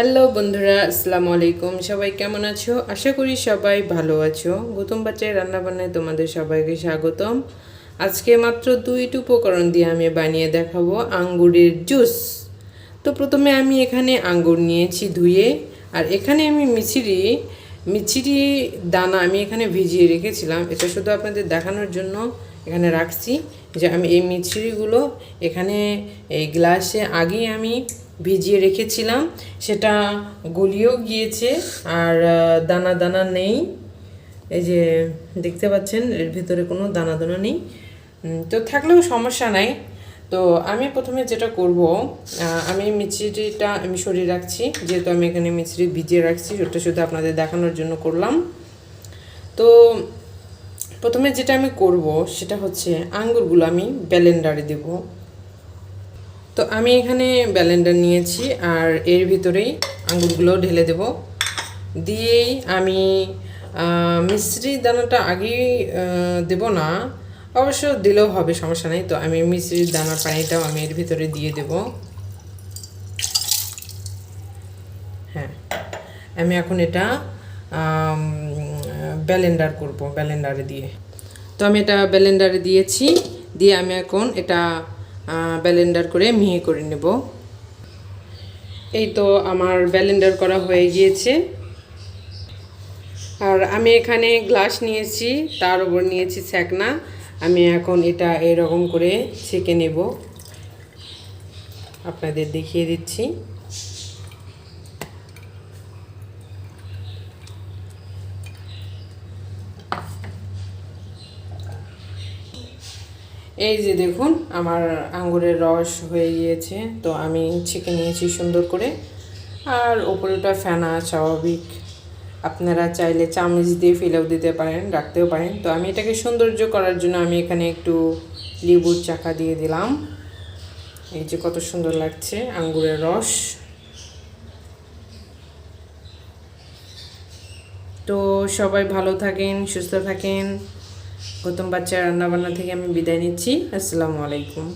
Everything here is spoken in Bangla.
হ্যালো বন্ধুরা, আসসালামু আলাইকুম। সবাই কেমন আছো? আশা করি সবাই ভালো আছো। গৌতম বাচ্চায় রান্নাবান্নায় তোমাদের সবাইকে স্বাগতম। আজকে মাত্র দুইটি উপকরণ দিয়ে আমি বানিয়ে দেখাবো আঙ্গুরের জুস। তো প্রথমে আমি এখানে আঙ্গুর নিয়েছি ধুয়ে, আর এখানে আমি মিছিরি মিছিরি দানা আমি এখানে ভিজিয়ে রেখেছিলাম। এটা শুধু আপনাদের দেখানোর জন্য এখানে রাখছি যে আমি এই মিছিরিগুলো এখানে এই গ্লাসে আগেই আমি ভিজিয়ে রেখেছিলাম। সেটা গলিয়েও গিয়েছে, আর দানা দানা নেই। এই যে দেখতে পাচ্ছেন, এর ভিতরে কোনো দানা দানা নেই। তো থাকলেও সমস্যা নাই। তো আমি প্রথমে যেটা করব আমি মিচড়িটা আমি সরিয়ে রাখছি, যেহেতু আমি এখানে মিচড়ি ভিজিয়ে রাখছি ওটা শুধু আপনাদের দেখানোর জন্য করলাম। তো প্রথমে যেটা আমি করব, সেটা হচ্ছে আঙ্গুরগুলো আমি ব্যালেন্ডারে দেব। তো আমি এখানে ব্যালেন্ডার নিয়েছি আর এর ভিতরেই আঙ্গুরগুলো ঢেলে দেব। দিয়েই আমি মিশ্রি দানাটা আগেই দেব না, অবশ্য দিলেও হবে, সমস্যা নেই। তো আমি মিশ্রির দানার পানিটাও আমি এর ভিতরে দিয়ে দেব। হ্যাঁ আমি এখন এটা ব্যালেন্ডার করব, ব্যালেন্ডারে দিয়ে। তো আমি এটা ব্যালেন্ডারে দিয়েছি, দিয়ে আমি এখন এটা ব্যালেন্ডার করে মিহি করে নেব। এই তো আমার ব্যালেন্ডার করা হয়ে গিয়েছে। আর আমি এখানে গ্লাস নিয়েছি, তার উপর নিয়েছি ছ্যাকনা আমি এখন এটা এরকম করে ছেঁকে নেব। আপনাদের দেখিয়ে দিচ্ছি। এই যে দেখুন, আমার আঙ্গুরের রস হয়ে গিয়েছে। তো আমি ছেঁকে নিয়েছি সুন্দর করে। আর ওপরেটা ফেনা, স্বাভাবিক। আপনারা চাইলে চামচ দিয়ে ফেলেও দিতে পারেন, রাখতেও পারেন। তো আমি এটাকে সৌন্দর্য করার জন্য আমি এখানে একটু লেবুর চাকা দিয়ে দিলাম। এই যে কত সুন্দর লাগছে আঙ্গুরের রস। তো সবাই ভালো থাকেন, সুস্থ থাকেন। গৌতম বাচ্চার রান্নাবান্না থেকে আমি বিদায় নিচ্ছি। আসসালামু আলাইকুম।